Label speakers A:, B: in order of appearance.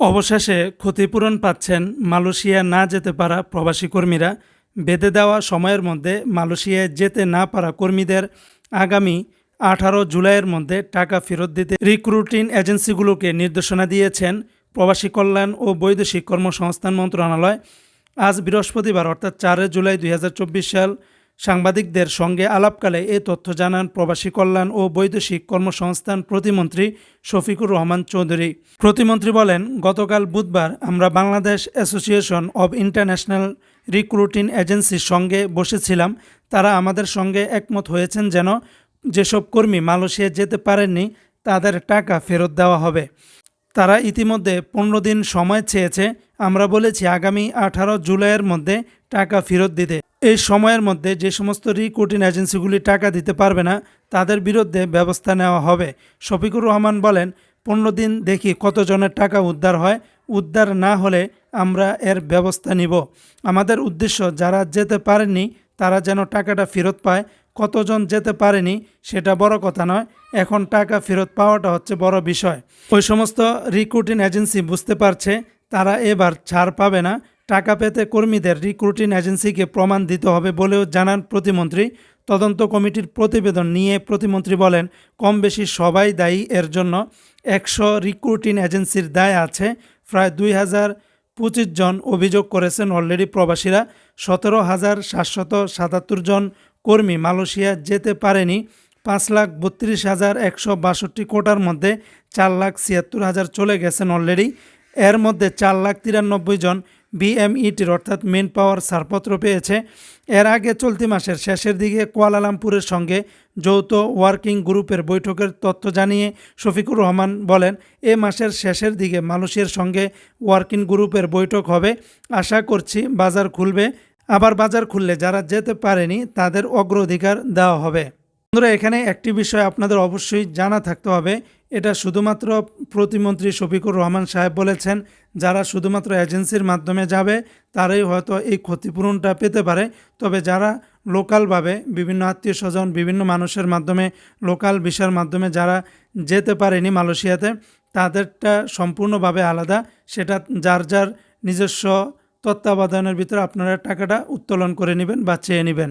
A: অবশেষে ক্ষতিপূরণ পাচ্ছেন মালয়েশিয়া না যেতে পারা প্রবাসী কর্মীরা। বেঁধে দেওয়া সময়ের মধ্যে মালয়েশিয়ায় যেতে না পারা কর্মীদের আগামী আঠারো জুলাইয়ের মধ্যে টাকা ফেরত দিতে রিক্রুটিং এজেন্সিগুলোকে নির্দেশনা দিয়েছেন প্রবাসী কল্যাণ ও বৈদেশিক কর্মসংস্থান মন্ত্রণালয়। আজ বৃহস্পতিবার, অর্থাৎ চারে জুলাই দুই হাজার চব্বিশ সাল সাংবাদিকদের সঙ্গে আলাপকালে এ তথ্য জানান প্রবাসী কল্যাণ ও বৈদেশিক কর্মসংস্থান প্রতিমন্ত্রী শফিকুর রহমান চৌধুরী। প্রতিমন্ত্রী বলেন, গতকাল বুধবার আমরা Bangladesh association of international recruiting এজেন্সির সঙ্গে বসেছিলাম। তারা আমাদের সঙ্গে একমত হয়েছেন যেন যেসব কর্মী মালয়েশিয়া যেতে পারেননি, তাদের টাকা ফেরত দেওয়া হবে। তারা ইতিমধ্যে পনেরো দিন সময় চেয়েছে। আমরা বলেছি, আগামী আঠারো জুলাইয়ের মধ্যে টাকা ফেরত দিতে। এই সময়ের মধ্যে যে সমস্ত রিক্রুটিং এজেন্সিগুলি টাকা দিতে পারবে না, তাদের বিরুদ্ধে ব্যবস্থা নেওয়া হবে। শফিকুর রহমান বলেন, পনেরো দিন দেখি কতজনের টাকা উদ্ধার হয়। উদ্ধার না হলে আমরা এর ব্যবস্থা নিব। আমাদের উদ্দেশ্য, যারা যেতে পারেননি তারা যেন টাকাটা ফেরত পায়। কতজন যেতে পারেনি, সেটা বড় কথা নয়। এখন টাকা ফেরত পাওয়াটা হচ্ছে বড় বিষয়। ওই সমস্ত রিক্রুটিং এজেন্সি বুঝতে পারছে, তারা এবার ছাড় পাবে না। টাকা পেতে কর্মীদের রিক্রুটিং এজেন্সিকে প্রমাণ দিতে হবে বলেও জানান প্রতিমন্ত্রী। তদন্ত কমিটির প্রতিবেদন নিয়ে প্রতিমন্ত্রী বলেন কম বেশি সবাই দায়ী, এর জন্য একশো রিক্রুটিং এজেন্সির দায় আছে। প্রায় দুই হাজার পঁচিশ জন অভিযোগ করেছেন অলরেডি প্রবাসীরা। সতেরো হাজার সাতশত সাতাত্তর জন কর্মী মালয়েশিয়া যেতে পারেনি। পাঁচ লাখ বত্রিশ হাজার একশো বাষট্টি কোটার মধ্যে চার লাখ ছিয়াত্তর হাজার চলে গেছেন অলরেডি এর মধ্যে চার লাখ তিরানব্বই জন বিএমইটির অর্থাৎ মেন পাওয়ার ছাড়পত্র পেয়েছে। এর আগে চলতি মাসের শেষের দিকে কুয়ালালামপুরের সঙ্গে যৌথ ওয়ার্কিং গ্রুপের বৈঠকের তথ্য জানিয়ে শফিকুর রহমান বলেন, এ মাসের শেষের দিকে মানুষের সঙ্গে ওয়ার্কিং গ্রুপের বৈঠক হবে। আশা করছি বাজার খুলবে। আবার বাজার খুললে যারা যেতে পারেনি, তাদের অগ্রাধিকার দেওয়া হবে। বন্ধুরা, এখানে একটি বিষয় আপনাদের অবশ্যই জানা থাকতে হবে। এটা শুধুমাত্র প্রতিমন্ত্রী শফিকুর রহমান সাহেব বলেছেন, যারা শুধুমাত্র এজেন্সির মাধ্যমে যাবে, তারাই হয়তো এই ক্ষতিপূরণটা পেতে পারে। তবে যারা লোকালভাবে, বিভিন্ন আত্মীয় স্বজন বিভিন্ন মানুষের মাধ্যমে, লোকাল ভিসার মাধ্যমে যারা যেতে পারেনি মালয়েশিয়াতে, তাদেরটা সম্পূর্ণভাবে আলাদা। সেটা যার যার নিজস্ব তত্ত্বাবধানের ভিতরে আপনারা টাকাটা উত্তোলন করে নেবেন বা চেয়ে নেবেন।